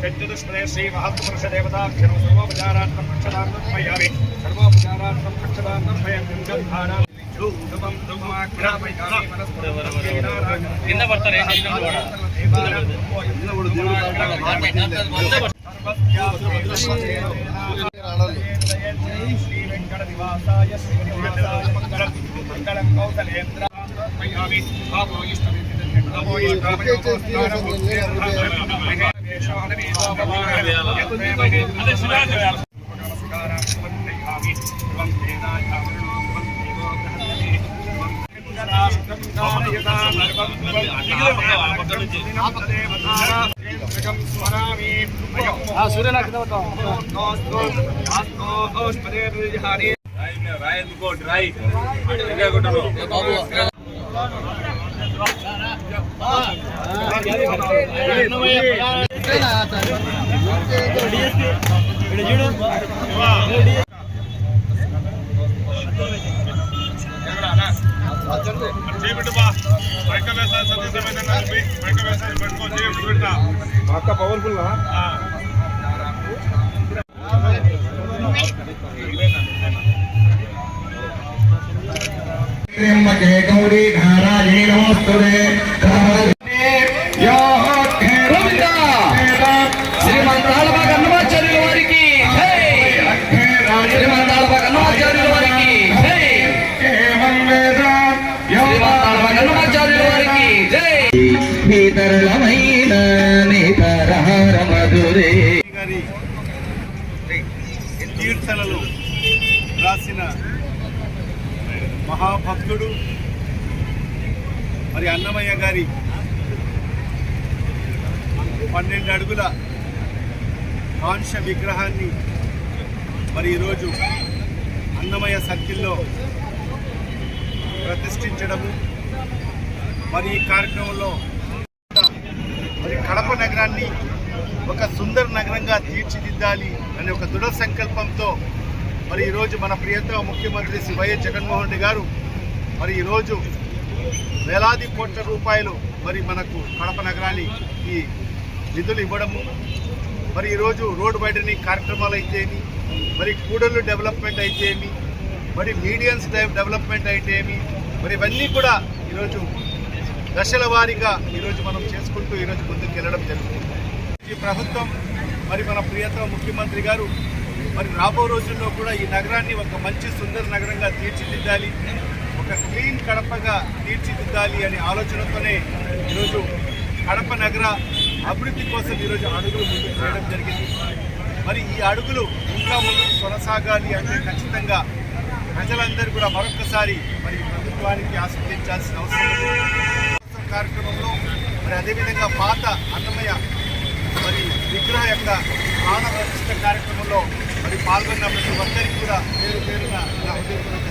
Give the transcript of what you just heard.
చతుష్ణే శ్రీ మహాత్మపురుషదేవతాక్షరం సర్వోపచారాత్మం పక్షదాన్నం మయామి సర్వోపచారాత్మం పక్షదాన్నం మయం Suryanath Roy. Train आया था आपका पवरफुल ना जय गौरी धारा जीर्ण గారి కీర్తనలు రాసిన మహాభక్తుడు మరి అన్నమయ్య గారి పన్నెండు అడుగుల కాంశ విగ్రహాన్ని మరి ఈరోజు అన్నమయ్య సర్కిల్లో ప్రతిష్ఠించడము. మరి ఈ కార్యక్రమంలో మరి కడప నగరాన్ని ఒక సుందర నగరంగా తీర్చిదిద్దాలి అనే ఒక దృఢ సంకల్పంతో మరి ఈరోజు మన ప్రియతమ ముఖ్యమంత్రి శ్రీ వైఎస్ జగన్మోహన్ రెడ్డి గారు మరి ఈరోజు వేలాది కోట్ల రూపాయలు మరి మనకు కడప నగరానికి నిధులు ఇవ్వడము మరి ఈరోజు రోడ్డు బయటని కార్యక్రమాలు అయితేమి మరి కూడళ్ళు డెవలప్మెంట్ అయితేమి మరి మీడియన్స్ డెవలప్మెంట్ అయితేమి మరి ఇవన్నీ కూడా ఈరోజు దశల వారీగా ఈరోజు మనం చేసుకుంటూ ఈరోజు ముందుకు వెళ్ళడం జరుగుతుంది. ప్రభుత్వం మరి మన ప్రియతమ ముఖ్యమంత్రి గారు మరి రాబో రోజుల్లో కూడా ఈ నగరాన్ని ఒక మంచి సుందర నగరంగా తీర్చిదిద్దాలి ఒక క్లీన్ కడపగా తీర్చిదిద్దాలి అనే ఆలోచనతోనే ఈరోజు కడప నగర అభివృద్ధి కోసం ఈరోజు అడుగులు ముందుకు చేయడం జరిగింది. మరి ఈ అడుగులు ఇంకా ముందుకు కొనసాగాలి అంటే ఖచ్చితంగా ప్రజలందరూ కూడా మరొకసారి మరి ప్రభుత్వానికి ఆస్వాదించాల్సిన అవసరం కార్యక్రమంలో మరి అదేవిధంగా పాత అన్నమయ్య మరి విగ్రహ యొక్క ప్రాణ ప్రతిష్ట కార్యక్రమంలో మరి పాల్గొన్న ప్రతి ఒక్కరికి కూడా పేరు పేరున నా హృదయపూర్వక